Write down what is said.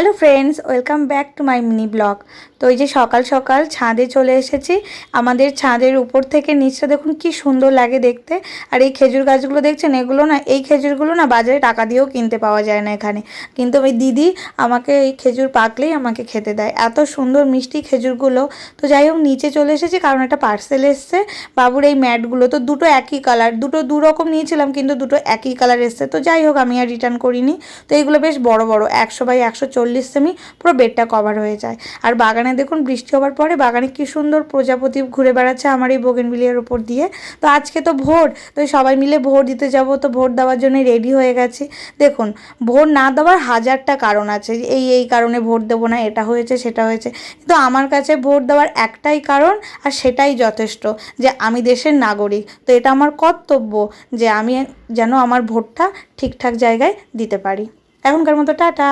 Hello friends welcome back to my mini blog তো এই যে সকাল সকাল ছাদে চলে এসেছি। আমাদের ছাদের উপর থেকে নিচটা দেখুন কি সুন্দর লাগে দেখতে। আর এই খেজুর গাছগুলো দেখছেন? এগুলো না, এই খেজুরগুলো না বাজারে টাকা দিয়েও কিনতে পাওয়া যায় না এখানে। কিন্তু ওই দিদি আমাকে এই খেজুর পাকলেই আমাকে খেতে দেয়। এত সুন্দর মিষ্টি খেজুরগুলো। তো যাই হোক, নিচে চলে এসেছি, কারণ একটা পার্সেল এসছে। বাবুর এই ম্যাটগুলো তো দুটো একই কালার দুটো দু রকম নিয়েছিলাম, কিন্তু দুটো একই কালার এসছে। তো যাই হোক, আমি আর রিটার্ন করিনি। তো এইগুলো বেশ বড় বড়, একশো বাই একশো চল্লিশ সেমি পুরো বেডটা কভার হয়ে যায়। আর বাগানে দেখুন বৃষ্টি হওয়ার পরে বাগানে কি সুন্দর প্রজাপতি ঘুরে বেড়াচ্ছে আমার এই বোগেনভিলিয়ার উপর দিয়ে। তো আজকে তো ভোট তো সবাই মিলে ভোট দিতে যাব, তো ভোট দেওয়ার জন্য রেডি হয়ে গেছি। দেখুন ভোট না দেওয়ার হাজারটা কারণ আছে এই এই কারণে ভোট দেবো না, এটা হয়েছে, সেটা হয়েছে। কিন্তু আমার কাছে ভোট দেওয়ার একটাই কারণ, আর সেটাই যথেষ্ট, যে আমি দেশের নাগরিক। তো এটা আমার কর্তব্য, যে আমি যেন আমার ভোটটা ঠিকঠাক জায়গায় দিতে পারি। এখনকার মতো টাটা।